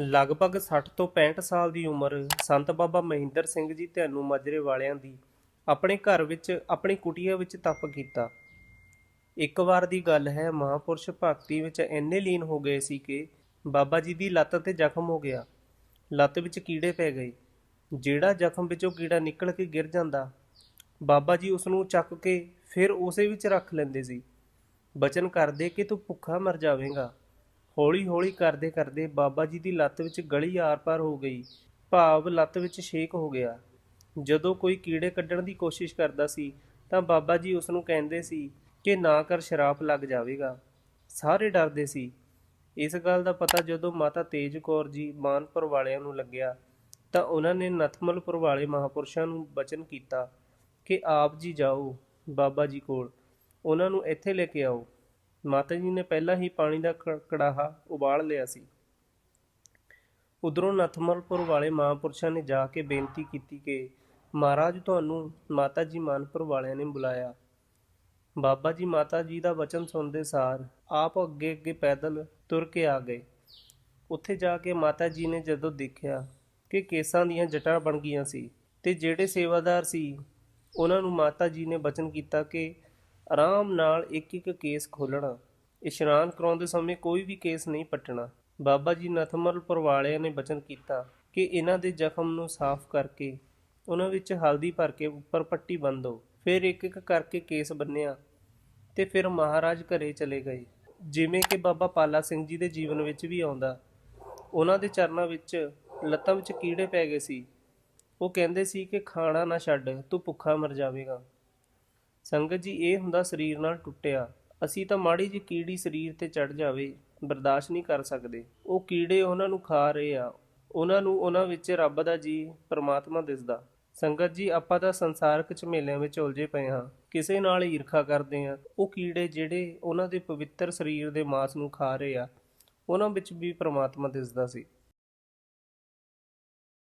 ਲਗਭਗ 60 ਤੋਂ 65 ਸਾਲ ਦੀ ਉਮਰ ਸੰਤ ਬਾਬਾ ਮਹਿੰਦਰ ਸਿੰਘ ਜੀ ਧਿਆਨੂ ਮਾਜਰੇ ਵਾਲਿਆਂ ਦੀ ਆਪਣੇ ਘਰ ਵਿੱਚ, ਆਪਣੀ ਕੁਟੀਆ ਵਿੱਚ ਤਪ ਕੀਤਾ। ਇੱਕ ਵਾਰ ਦੀ ਗੱਲ ਹੈ, ਮਹਾਪੁਰਸ਼ ਭਗਤੀ ਵਿੱਚ ਇੰਨੇ ਲੀਨ ਹੋ ਗਏ ਸੀ ਕਿ ਬਾਬਾ ਜੀ ਦੀ ਲੱਤ ਤੇ ਜ਼ਖਮ ਹੋ ਗਿਆ। ਲੱਤ ਵਿੱਚ ਕੀੜੇ ਪੈ ਗਏ। ਜਿਹੜਾ ਜ਼ਖਮ ਵਿੱਚੋਂ ਕੀੜਾ ਨਿਕਲ ਕੇ ਗਿਰ ਜਾਂਦਾ, ਬਾਬਾ ਜੀ ਉਸ ਨੂੰ ਚੱਕ ਕੇ ਫਿਰ ਉਸੇ ਵਿੱਚ ਰੱਖ ਲੈਂਦੇ ਸੀ। ਬਚਨ ਕਰਦੇ ਕਿ ਤੂੰ ਭੁੱਖਾ ਮਰ ਜਾਵੇਂਗਾ। ਹੌਲੀ ਹੌਲੀ ਕਰਦੇ ਕਰਦੇ ਬਾਬਾ ਜੀ ਦੀ ਲੱਤ ਵਿੱਚ ਗਲੀ ਆਰ-ਪਾਰ ਹੋ ਗਈ। ਭਾਵ ਲੱਤ ਵਿੱਚ ਛੇਕ ਹੋ ਗਿਆ। ਜਦੋਂ ਕੋਈ ਕੀੜੇ ਕੱਢਣ ਦੀ ਕੋਸ਼ਿਸ਼ ਕਰਦਾ ਸੀ, ਤਾਂ ਬਾਬਾ ਜੀ ਉਸ ਨੂੰ ਕਹਿੰਦੇ ਸੀ ਕਿ ਨਾ ਕਰ ਸ਼ਰਾਪ ਲੱਗ ਜਾਵੇਗਾ। ਸਾਰੇ ਡਰਦੇ ਸੀ। ਇਸ ਗੱਲ ਦਾ ਪਤਾ ਜਦੋਂ ਮਾਤਾ ਤੇਜ ਕੌਰ ਜੀ ਮਾਨਪੁਰ ਵਾਲਿਆਂ ਨੂੰ ਲੱਗਿਆ, ਤਾਂ ਉਹਨਾਂ ਨੇ ਨਥਮਲਪੁਰ ਵਾਲੇ ਮਹਾਪੁਰਸ਼ਾਂ ਨੂੰ ਬਚਨ ਕੀਤਾ ਕਿ ਆਪ ਜੀ ਜਾਓ ਬਾਬਾ ਜੀ ਕੋਲ। ਉਹਨਾਂ ਨੂੰ ਇੱਥੇ ਲੈ ਕੇ ਆਓ। ਮਾਤਾ ਜੀ ਨੇ ਪਹਿਲਾਂ ਹੀ ਪਾਣੀ ਦਾ ਕ- ਕੜਾਹਾ ਉਬਾਲ ਲਿਆ ਸੀ। ਉਧਰੋਂ ਨਥਮਲਪੁਰ ਵਾਲੇ ਮਹਾਂਪੁਰਸ਼ਾਂ ਨੇ ਜਾ ਕੇ ਬੇਨਤੀ ਕੀਤੀ ਕਿ ਮਹਾਰਾਜ ਤੁਹਾਨੂੰ ਮਾਤਾ ਜੀ ਮਾਨਪੁਰ ਵਾਲਿਆਂ ਨੇ ਬੁਲਾਇਆ। ਬਾਬਾ ਜੀ ਮਾਤਾ ਜੀ ਦਾ ਵਚਨ ਸੁਣਦੇ ਸਾਰ ਆਪ ਅੱਗੇ ਅੱਗੇ ਪੈਦਲ ਤੁਰ ਕੇ ਆ ਗਏ। ਉੱਥੇ ਜਾ ਕੇ ਮਾਤਾ ਜੀ ਨੇ ਜਦੋਂ ਦੇਖਿਆ ਕਿ ਕੇਸਾਂ ਦੀਆਂ ਜਟਾਂ ਬਣ ਗਈਆਂ ਸੀ ਤੇ ਜਿਹੜੇ ਸੇਵਾਦਾਰ ਸੀ, ਉਹਨਾਂ ਨੂੰ ਮਾਤਾ ਜੀ ਨੇ ਬਚਨ ਕੀਤਾ ਕਿ ਆਰਾਮ ਨਾਲ ਇੱਕ ਇੱਕ ਕੇਸ ਖੋਲਣਾ ਇਸ਼ਨਾਨ ਕਰਾਉਂਦੇ ਸਮੇਂ ਕੋਈ ਵੀ ਕੇਸ ਨਹੀਂ ਪੱਟਣਾ। ਬਾਬਾ ਜੀ ਨਥਮਲਪੁਰ ਵਾਲਿਆਂ ਨੇ ਬਚਨ ਕੀਤਾ ਕਿ ਇਹਨਾਂ ਦੇ ਜ਼ਖਮ ਨੂੰ ਸਾਫ਼ ਕਰਕੇ, ਉਹਨਾਂ ਵਿੱਚ ਹਲਦੀ ਭਰ ਕੇ ਉੱਪਰ ਪੱਟੀ ਬੰਨ੍ਹੋ ਫਿਰ ਇੱਕ ਇੱਕ ਕਰਕੇ ਕੇਸ ਬੰਨਿਆ ਤੇ ਫਿਰ ਮਹਾਰਾਜ ਘਰੇ ਚਲੇ ਗਏ। ਜਿਵੇਂ ਕਿ ਬਾਬਾ ਪਾਲਾ ਸਿੰਘ ਜੀ ਦੇ ਜੀਵਨ ਵਿੱਚ ਵੀ ਆਉਂਦਾ। ਉਹਨਾਂ ਦੇ ਚਰਨਾਂ ਵਿੱਚ ਲੱਤਾਂ ਵਿੱਚ ਕੀੜੇ ਪੈ ਗਏ ਸੀ। ਉਹ ਕਹਿੰਦੇ ਸੀ ਕਿ, ਖਾਣਾ ਨਾ ਛੱਡ, ਤੂੰ ਭੁੱਖਾ ਮਰ ਜਾਵੇਗਾ। ਸੰਗਤ ਜੀ, ਇਹ ਹੁੰਦਾ ਸਰੀਰ ਨਾਲ ਟੁੱਟਿਆ। ਅਸੀਂ ਤਾਂ ਮਾੜੀ ਜੀ ਕੀੜੀ ਸਰੀਰ ਤੇ ਚੜ ਜਾਵੇ, ਬਰਦਾਸ਼ਤ ਨਹੀਂ ਕਰ ਸਕਦੇ। ਉਹ ਕੀੜੇ ਉਹਨਾਂ ਨੂੰ ਖਾ ਰਹੇ ਆ। ਉਹਨਾਂ ਨੂੰ ਉਹਨਾਂ ਵਿੱਚ ਰੱਬ ਦਾ ਜੀ, ਪਰਮਾਤਮਾ ਦਿਸਦਾ। ਸੰਗਤ ਜੀ, ਆਪਾਂ ਤਾਂ ਸੰਸਾਰਕ ਝਮੇਲਿਆਂ ਵਿੱਚ ਉਲਝੇ ਪਏ ਹਾਂ। ਕਿਸੇ ਨਾਲ ਈਰਖਾ ਕਰਦੇ ਆ ਉਹ ਕੀੜੇ ਜਿਹੜੇ ਉਹਨਾਂ ਦੇ ਪਵਿੱਤਰ ਸਰੀਰ ਦੇ ਮਾਸ ਨੂੰ ਖਾ ਰਹੇ ਆ, ਉਹਨਾਂ ਵਿੱਚ ਵੀ ਪਰਮਾਤਮਾ ਦਿਸਦਾ ਸੀ।